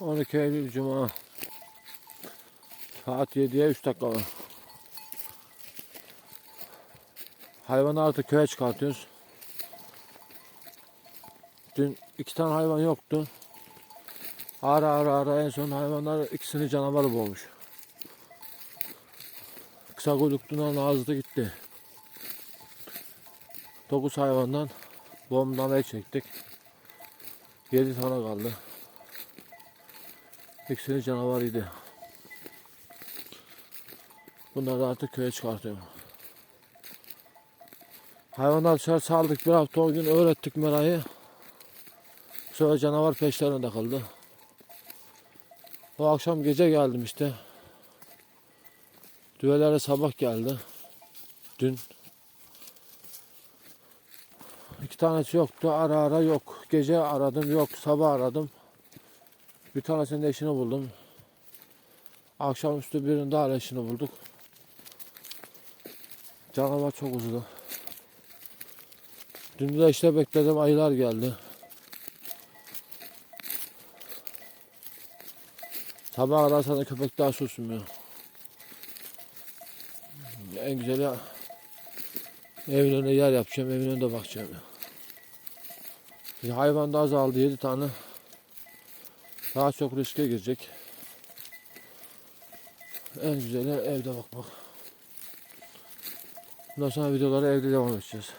12 Eylül Cuma. Saat 7'ye 3 dakika var. Hayvanı artık köye çıkartıyoruz. Dün iki tane hayvan yoktu. Ara ara ara en son hayvanlar ikisini canavar boğmuş. Kısa kuyrukluğuna nazlı gitti. 9 hayvandan bombalamayı çektik. 7 tane kaldı. İkisini canavarıydı. Bunları artık köye çıkartıyorum. Hayvanlar dışarı saldık bir hafta o gün öğrettik merayı. Sonra canavar peşlerine takıldı. O akşam gece geldim işte. Düvelere sabah geldi. Dün. İki tanesi yoktu. Ara ara yok. Gece aradım yok. Sabah aradım. Bir tanesinin eşini buldum. Akşamüstü birinin daha eşini bulduk. Canavar çok uzadı. Dün de işte bekledim ayılar geldi. Sabah ararsan da köpek daha susmuyor. En güzeli evin önüne yer yapacağım, evin önünde bakacağım. Ya hayvan da azaldı 7 tane. Daha çok riske girecek. En güzeli evde bakmak. Bundan sonra videolara evde devam edeceğiz.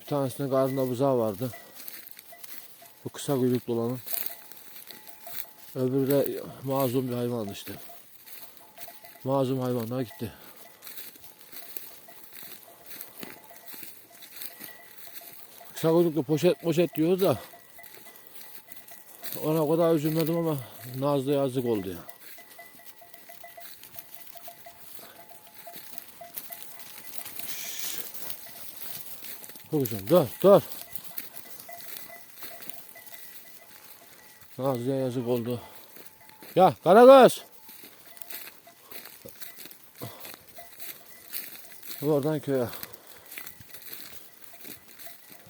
Bir tanesinin karnında buzağı vardı. Bu kısa kuyruklu olanın. Öbürü de mazlum bir hayvan işte. Mazlum hayvanlar gitti. Kısa kuyruklu poşet poşet diyoruz da ona o kadar üzülmedim ama Nazlı yazık oldu ya. Kuzum dur dur. Nazlı'ya yazık oldu. Ya Karagöz. Oradan köye.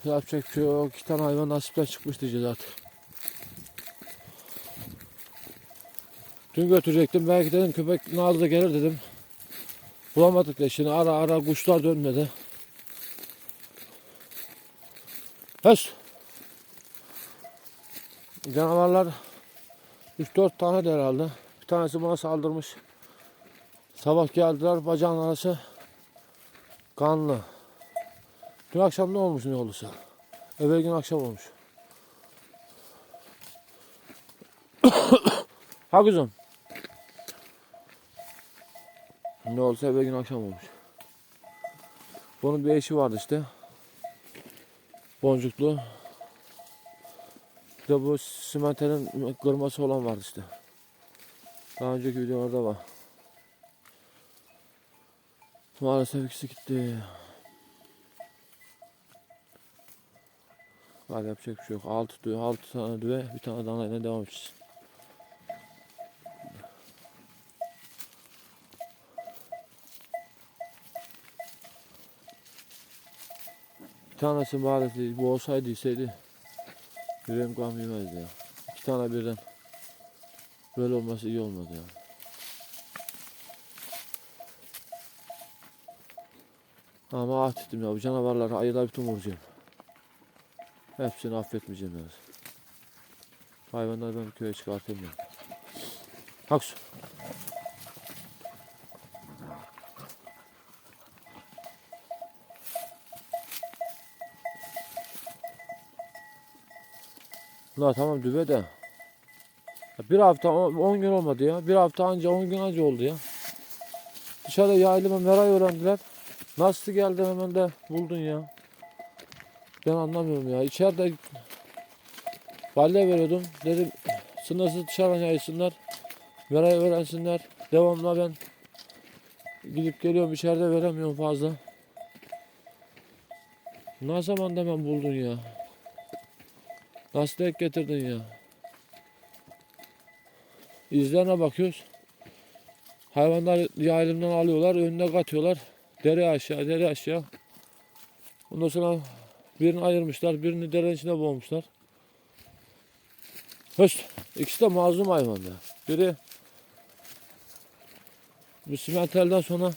Yapacak bir şey yok. İki tane hayvan nasipten çıkmış diyeceğiz artık. Dün götürecektim. Belki dedim köpek Nazlı gelir dedim. Bulamadık leşini. Ara ara kuşlar dönmedi. Hös. Canavarlar 3-4 tane de herhalde. Bir tanesi bana saldırmış. Sabah geldiler bacağın arası kanlı. Dün akşam ne olmuş ne olursa. Evvel gün akşam olmuş. ha kızım. Ne olsa evvel gün akşam olmuş. Bunun bir eşi vardı işte. Boncuklu. Bir de bu simenterin kırması olan vardı işte. Daha önceki videolarda var. Maalesef ikisi gitti. Var yapacak bir şey yok. 6 düve, 6 tane düve, bir tane danayla devam edeceğiz. Bir tanesi maalesef bu olsaydı iseydi yüreğim gam yemezdi ya. İki tane birden böyle olması iyi olmadı ya. Ama ah dedim ya bu canavarları ayılar bütün vuracağım. Hepsini affetmeyeceğim yani. Hayvanları ben köye çıkartayım ya. Haksu. La tamam düve de. Bir hafta 10 gün olmadı ya. Bir hafta anca 10 gün anca oldu ya. Dışarıda yaylıma meray öğrendiler. Nasıl geldi hemen de buldun ya. Ben anlamıyorum ya. İçeride balya veriyordum. Dedim sınırsız dışarıdan yaysınlar. Meray öğrensinler. Devamlı ben gidip geliyorum içeride veremiyorum fazla. Ne zaman hemen buldun ya. Nasıl denk getirdin ya? İzlerine bakıyoruz. Hayvanlar yaylımdan alıyorlar, önüne katıyorlar. Dere aşağı, dere aşağı. Ondan sonra birini ayırmışlar, birini derenin içine boğmuşlar. Höst. İkisi de mazlum hayvan ya. Biri bu simentelden sonra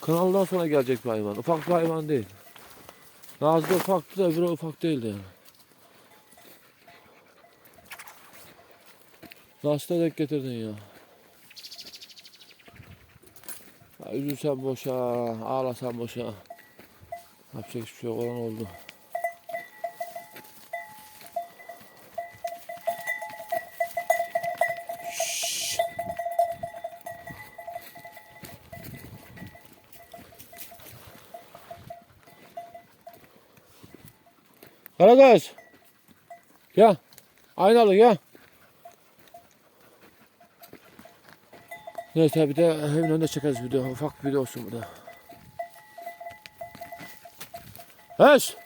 kanaldan sonra gelecek bir hayvan. Ufak bir hayvan değil. Nazlı ufaktı da öbürü ufak değildi yani. Nasıl denk getirdin ya? ya üzülsen boşa, ağlasan boşa. Yapacak hiçbir şey olan oldu. Şşş. Karagöz. Gel. Aynalı gel. Neyse bir de evin önünde çekeriz video. Ufak bir video olsun bu da. Heş.